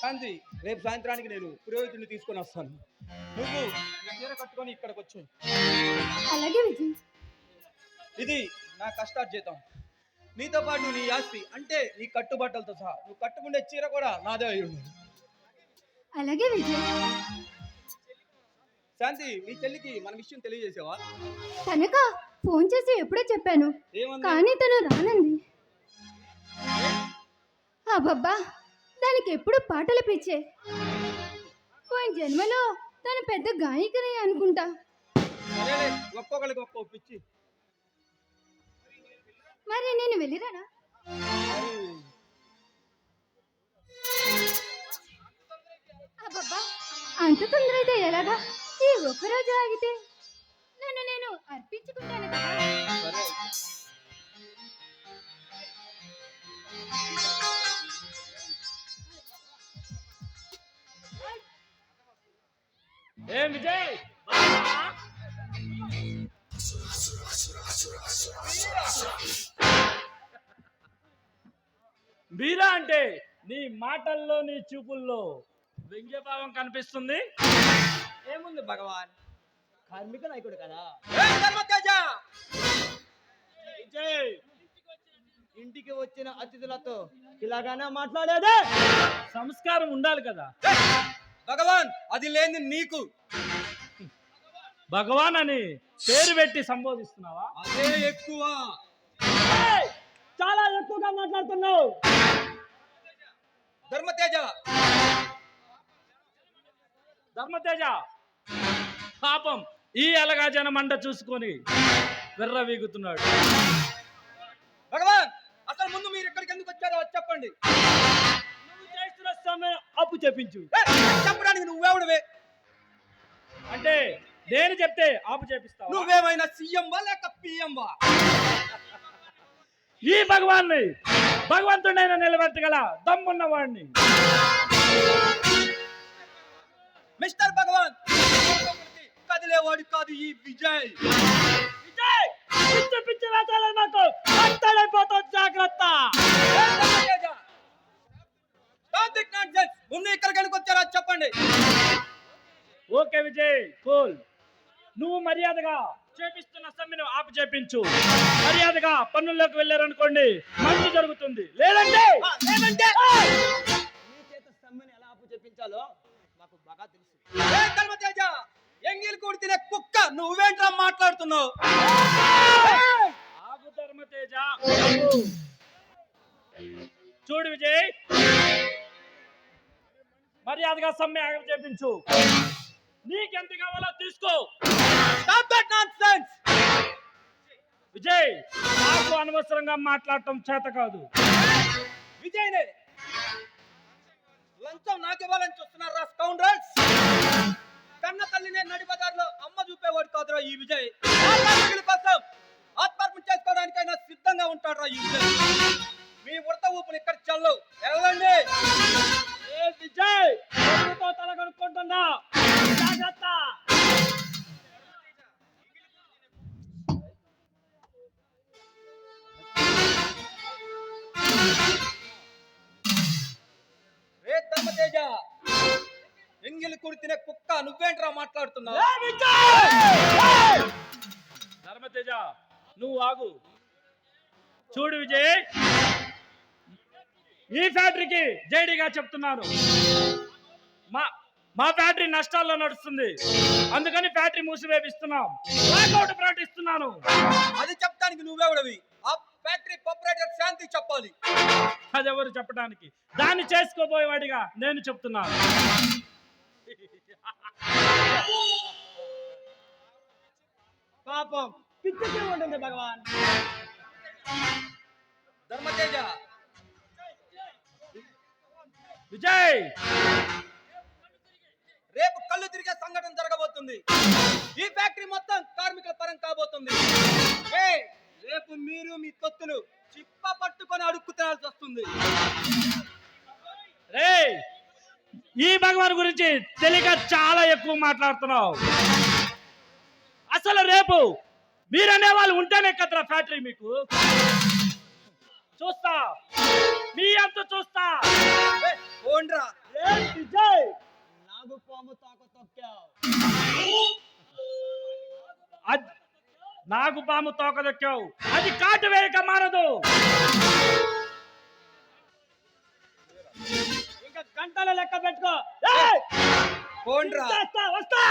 కాంతి రేపు సాయంత్రానికి నేను పురోహితుడిని తీసుకొని వస్తాను. నువ్వు చీర కట్టుకొని ఇక్కడికి వచ్చు. ఇది నా కష్టార్జితం. నీతో పాటు నీ ఆస్తి అంటే నీ కట్టుబట్టలతో సహా నువ్వు కట్టుకునే చీర కూడా నాదే అయి అలాగే విజయ్. శాంతి మీ చెల్లికి మన విషయం తెలియజేసావా? తనక ఫోన్ చేసి ఎప్పుడో చెప్పాను. కానీ తను రానంది. అబ్బబ్బా దానికి ఎప్పుడు పాటలు పిచ్చే? పోయిన జన్మలో తను పెద్ద గాయకుని అనుకుంటా. ఒక్కొక్కరికి పిచ్చి. మరి నేను వెళ్ళిరానా? అబ్బబ్బా అంత తొందర అయితే ఎలాగా? ఈ ఒక్కరోజు ఆగితే నన్ను నేను అర్పించుకుంటాను కదా. సరే విజయ్! మీరా అంటే నీ మాటల్లో నీ చూపుల్లో వ్యంగ్యభావం కనిపిస్తుంది? ఏముంది భగవాన్? కార్మిక నాయకుడు కదా. ఏ ధర్మతేజ! విజయ్ ఇంటికి వచ్చిన అతిథులతో ఇలాగానే మాట్లాడేదే? సంస్కారం ఉండాలి కదా. భగవాన్ అది లేని నీకు. భగవాన్ అని పేరు పెట్టి సంబోధిస్తున్నావా? అదే ఎక్కువ. ఏయ్! చాలా ఎక్కువగా మాట్లాడుతున్నావు. ధర్మతేజ! ధర్మతేజ! పాపం ఈ అలగా జనమండ చూసుకొని వెర్ర వీగుతున్నాడు భగవాన్ అసలు ముందు మీరు ఇక్కడికి ఎందుకు వచ్చారో చెప్పండి. నువ్వు చేస్తున్న సమయం అప్పు చెప్పించు. చెప్పడానికి నువ్వెవడవే అంటే నేను చెప్తే ఆపు చేపిస్తావా? నువ్వేమైనా సీఎం వా లేక పిఎం వా ఈ భగవాన్ని భగవంతుడైన నిలబెట్టగల దమ్మున్న వాడిని మిస్టర్ భగవాన్ కదిలేవాడు కాదు ఈ విజయ్. విజయ్! పిచ్చి పిచ్చి మాట్లాడైపోతావు జాగ్రత్త. ముందు వచ్చారో అది చెప్పండి. Okay Vijay cool. నువ్వు మర్యాదగా చేపిస్తున్న సమ్మెను ఆపు చేపించు. మర్యాదగా పన్నుల్లోకి వెళ్ళారనుకోండి మంచి జరుగుతుంది. లేదంటే? లేదంటే? నీ చేత సమ్మెను ఎలా అప్పు చెప్పించాలో మాకు బాగా తెలుసు. కూడి తినే కుక్క నువ్వేంట్రా మాట్లాడుతున్నావు? ఆగు ధర్మతేజ ఆగు. చూడు విజయ్ మర్యాదగా సమ్మె ఆగం చేపించు. నీకెంత కావాలో తీసుకో. విజయ్ నాకు అనవసరంగా మాట్లాడటం చేత కాదు. విజయ్నే! లంచం నాకివ్వాలని చూస్తున్నారా స్కౌండ్రల్స్ చూపేవాడు ఈ విజయ్? కోసం ఆత్మహత్య చేసుకోవడానికైనా సిద్ధంగా ఉంటాడురా ఈ విజయ్. మీ ఉడత ఊపులు ఇక్కడ చల్లవు వెళ్ళండి. ఏ విజయ్ ఎవరితో తల కనుక్కుంటున్నా జాగ్రత్త. తినే కుక్క నువ్వేంట్రా మాట్లాడుతున్నావు? ఏ విజయ్! ధర్మతేజ నువ్వు ఆగు. చూడు విజయ్ ఈ ఫ్యాక్టరీకి జైడీగా చెప్తున్నాను మా మా ఫ్యాక్టరీ నష్టాల్లో నడుస్తుంది. అందుకని ఫ్యాక్టరీ మూసివేపిస్తున్నాం. లాకౌట్ ప్రకటిస్తున్నాను. అది చెప్పడానికి నువ్వెవడవి ఆ ఫ్యాక్టరీ ఆపరేటర్ శాంతి చెప్పాలి. అదెవరు చెప్పడానికి? దాన్ని చేసుకోబోయేవాడిగా నేను చెప్తున్నాను. పాపం. పిచ్చికే ఉంటుంది భగవాన్. ధర్మతేజ. విజయ్! రేపు కళ్ళు తిరిగే సంఘటన జరగబోతుంది. ఈ ఫ్యాక్టరీ మొత్తం కార్మికుల పరం కాబోతుంది. రేపు మీరు మీ తొత్తులు చిప్ప పట్టుకొని అడుక్కు తినాల్సి వస్తుంది. ఈ భగవాన్ గురించి తెలియక చాలా ఎక్కువ మాట్లాడుతున్నావు. అసలు రేపు మీరనే వాళ్ళు ఉంటేనే కదరా ఫ్యాక్టరీ మీకు. చూస్తా. మీ అంత చూస్తా. నాగు పాము తోక దొక్కావు అది కాటు వేయక మారదు. గంటల లెక్క పెట్టుకో. వస్తా